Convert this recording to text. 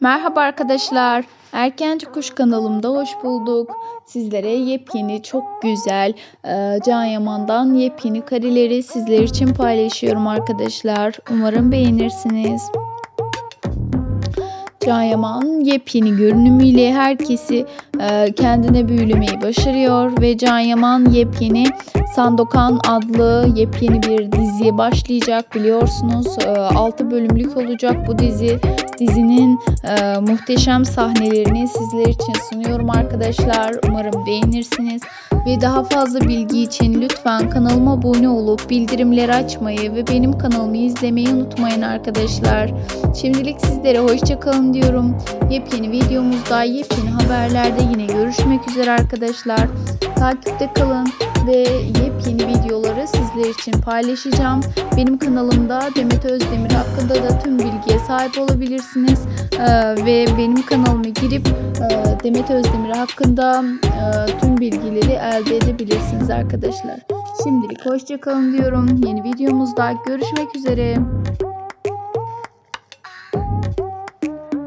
Merhaba arkadaşlar. Erkenci Kuş kanalımda hoş bulduk. Sizlere yepyeni çok güzel e, Can Yaman'dan yepyeni kareleri sizler için paylaşıyorum arkadaşlar. Umarım beğenirsiniz. Can Yaman yepyeni görünümüyle herkesi e, kendine büyülemeyi başarıyor ve Can Yaman yepyeni Sandokan adlı yepyeni bir diziye başlayacak biliyorsunuz. E, 6 bölümlük olacak bu dizi. Dizinin e, muhteşem sahnelerini sizler için sunuyorum arkadaşlar. Umarım beğenirsiniz. Ve daha fazla bilgi için lütfen kanalıma abone olup bildirimleri açmayı ve benim kanalımı izlemeyi unutmayın arkadaşlar. Şimdilik sizlere hoşça kalın diyorum. Yepyeni videomuzda, yepyeni haberlerde yine görüşmek üzere arkadaşlar. Takipte kalın ve yepyeni videoları sizler için paylaşacağım. Benim kanalımda Demet Özdemir hakkında da tüm bilgiye sahip olabilirsiniz. Ee, ve benim kanalıma girip e, Demet Özdemir hakkında e, tüm bilgileri elde edebilirsiniz arkadaşlar. Şimdilik hoşça kalın diyorum. Yeni videomuzda görüşmek üzere.